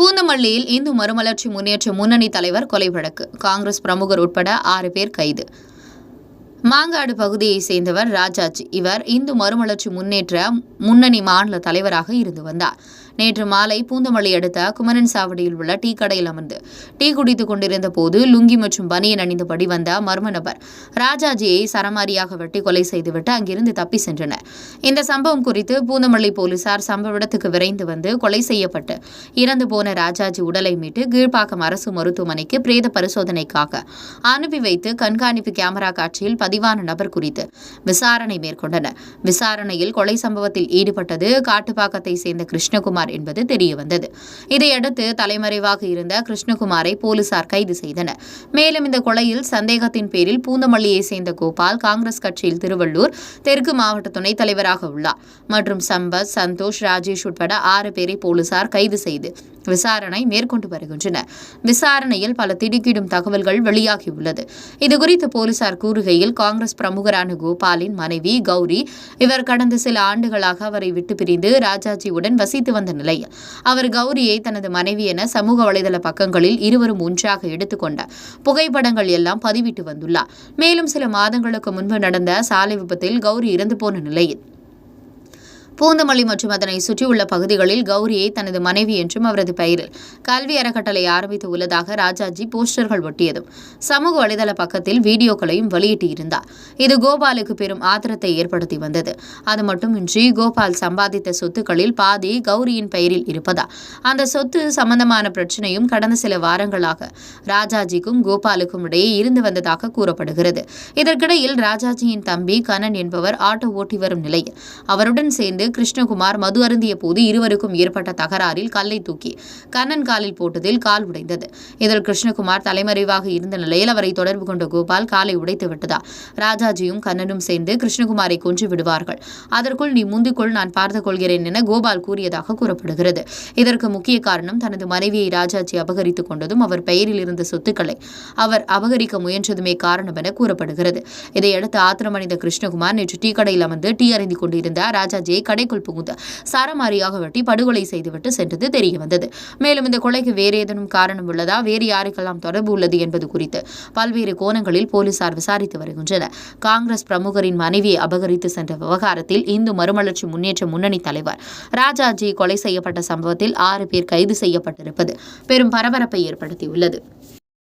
பூந்தமல்லியில் இந்து மறுமலர்ச்சி முன்னேற்ற முன்னணி தலைவர் கொலை வழக்கு. காங்கிரஸ் பிரமுகர் உட்பட ஆறு பேர் கைது. மாங்காடு பகுதியைச் சேர்ந்தவர் ராஜாஜி. இவர் இந்து மறுமலர்ச்சி முன்னேற்ற முன்னணி மாநில தலைவராக இருந்து வந்தார். நேற்று மாலை பூந்தமல்லி அடுத்த குமரன் சாவடியில் உள்ள டீ கடையில் அமர்ந்து டீ குடித்துக் கொண்டிருந்த போது லுங்கி மற்றும் பனியன் அணிந்தபடி வந்த மர்ம நபர் ராஜாஜியை சரமாரியாக வெட்டி கொலை செய்துவிட்டு அங்கிருந்து தப்பி சென்றனர். இந்த சம்பவம் குறித்து பூந்தமல்லி போலீசார் சம்பவ இடத்துக்கு விரைந்து வந்து கொலை செய்யப்பட்டு இறந்து போன ராஜாஜி உடலை மீட்டு கீழ்ப்பாக்கம் அரசு மருத்துவமனைக்கு பிரேத பரிசோதனைக்காக அனுப்பி வைத்து கண்காணிப்பு கேமரா காட்சியில் பதிவான நபர் குறித்து விசாரணை மேற்கொண்டனர். விசாரணையில் கொலை சம்பவத்தில் ஈடுபட்டது காட்டுப்பாக்கத்தை சேர்ந்த கிருஷ்ணகுமார். என்பது தெரியவந்தது. இதையடுத்து தலைமறைவாக இருந்த கிருஷ்ணகுமாரை போலீசார் கைது செய்தனர். மேலும் இந்த கொலையில் சந்தேகத்தின் பேரில் பூந்தமல்லியை சேர்ந்த கோபால் காங்கிரஸ் கட்சியில் திருவள்ளூர் தெற்கு மாவட்ட துணைத் தலைவராக உள்ளார். மற்றும் சம்பத் சந்தோஷ் ராஜேஷ் உட்பட ஆறு பேரை போலீசார் கைது செய்து விசாரணை மேற்கொண்டு வருகின்றனர். விசாரணையில் பல திடுக்கிடும் தகவல்கள் வெளியாகியுள்ளது. இதுகுறித்து போலீசார் கூறுகையில் காங்கிரஸ் பிரமுகரான கோபாலின் மனைவி கௌரி இவர் கடந்த சில ஆண்டுகளாக அவரை விட்டு பிரிந்து ராஜாஜியுடன் வசித்து வந்த நிலையில் அவர் கௌரியை தனது மனைவி என சமூக வலைதள பக்கங்களில் இருவரும் ஒன்றாக எடுத்துக்கொண்ட புகைப்படங்கள் எல்லாம் பதிவிட்டு வந்துள்ளார். மேலும் சில மாதங்களுக்கு முன்பு நடந்த சாலை விபத்தில் கௌரி இறந்து போன நிலையில் பூந்தமல்லி மற்றும் அதனை சுற்றியுள்ள பகுதிகளில் கௌரியை தனது மனைவி என்றும் அவரது பெயரில் கல்வி அறக்கட்டளை ஆரம்பித்து உள்ளதாக ராஜாஜி போஸ்டர்கள் ஒட்டியதும் சமூக வலைதள பக்கத்தில் வீடியோக்களையும் வெளியிட்டிருந்தார். இது கோபாலுக்கு பெரும் ஆத்திரத்தை ஏற்படுத்தி வந்தது. அது மட்டுமின்றி கோபால் சம்பாதித்த சொத்துக்களில் பாதி கௌரியின் பெயரில் இருப்பதா? அந்த சொத்து சம்பந்தமான பிரச்சனையும் கடந்த சில வாரங்களாக ராஜாஜிக்கும் கோபாலுக்கும் இடையே இருந்து வந்ததாக கூறப்படுகிறது. இதற்கிடையில் ராஜாஜியின் தம்பி கண்ணன் என்பவர் ஆட்டோ ஓட்டி வரும் நிலையில். அவருடன் சேர்ந்து கிருஷ்ணகுமார் மது அருந்திய போது இருவருக்கும் ஏற்பட்ட தகராறில் கல்லை தூக்கி கண்ணன் காலில் போட்டதில் கால் உடைந்தது. இதில் கிருஷ்ணகுமார் தலைமறைவாக இருந்த நிலையில் அவரை தொடர்பு கொண்ட கோபால் காலை உடைத்து விட்டதா? ராஜாஜியும் கண்ணனும் சேர்ந்து கிருஷ்ணகுமாரை கொன்று விடுவார்கள். அதற்குள் நீ முந்திக்கொள் நான் பார்த்து கொள்கிறேன் என கோபால் கூறியதாக கூறப்படுகிறது. இதற்கு முக்கிய காரணம் தனது மனைவியை ராஜாஜி அபகரித்துக் கொண்டதும் அவர் பெயரில் இருந்த சொத்துக்களை அவர் அபகரிக்க முயன்றதுமே காரணம் என கூறப்படுகிறது. இதையடுத்து ஆத்திரமடைந்த கிருஷ்ணகுமார் நேற்று டீ கடையில் அமர்ந்து டீ அறிந்து கொண்டிருந்த ராஜாஜியை கடைக்குள் புகுந்து சரமாரியாக வெட்டி படுகொலை செய்துவிட்டு சென்றது தெரிய வந்தது. மேலும் இந்த கொலைக்கு வேறு ஏதேனும் காரணம் உள்ளதா? வேறு யாருக்கெல்லாம் தொடர்பு உள்ளது என்பது குறித்து பல்வேறு கோணங்களில் போலீசார் விசாரித்து வருகின்றனர். காங்கிரஸ் பிரமுகரின் மனைவியை அபகரித்து சென்ற விவகாரத்தில் இந்து மறுமலர்ச்சி முன்னேற்ற முன்னணி தலைவர் ராஜாஜி கொலை செய்யப்பட்ட சம்பவத்தில் ஆறு பேர் கைது செய்யப்பட்டிருப்பது பெரும் பரபரப்பை ஏற்படுத்தியுள்ளது.